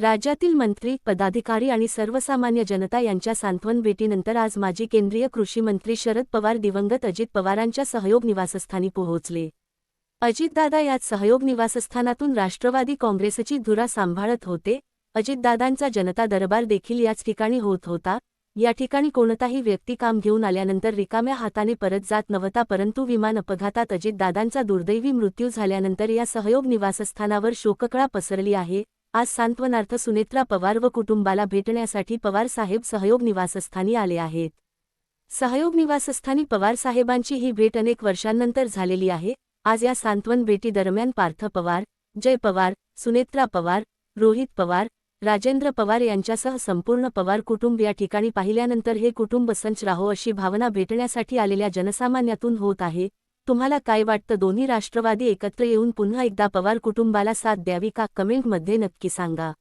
राज्यातील मंत्री पदाधिकारी आणि सर्वसामान्य जनता यांच्या सांत्वन भेटीनंतर आज माजी केंद्रीय कृषी मंत्री शरद पवार दिवंगत अजित पवारांच्या सहयोग निवासस्थानी पोहोचले. अजितदादा यात सहयोग निवासस्थानातून राष्ट्रवादी काँग्रेसची धुरा सांभाळत होते. अजितदादांचा जनता दरबार देखील याच ठिकाणी होत होता. या ठिकाणी कोणताही व्यक्ती काम घेऊन आल्यानंतर रिकाम्या हाताने परत जात नव्हता परंतु विमान अपघातात अजितदादांचा दुर्दैवी मृत्यू झाल्यानंतर या सहयोग निवासस्थानावर शोककळा पसरली आहे. आज सांत्वनार्थ सुनेत्रा पवार व कुटुंबाला भेटण्यासाठी पवार साहेब सहयोग निवासस्थानी आले आहेत. सहयोग निवासस्थानी पवार साहेबांची ही भेट अनेक वर्षांनंतर झालेली आहे. आज या सांत्वन भेटीदरम्यान पार्थ पवार जय पवार सुनेत्रा पवार रोहित पवार राजेंद्र पवार यांच्यासह संपूर्ण पवार कुटुंब या ठिकाणी पाहिल्यानंतर हे कुटुंब संच राहो अशी भावना भेटण्यासाठी आलेल्या जनसामान्यातून होत आहे. तुम्हाला काय वाटतं? दोन्ही राष्ट्रवादी एकत्र येऊन पुन्हा एकदा पवार कुटुंबाला साथ द्यावी का? कमेंटमध्ये नक्की सांगा.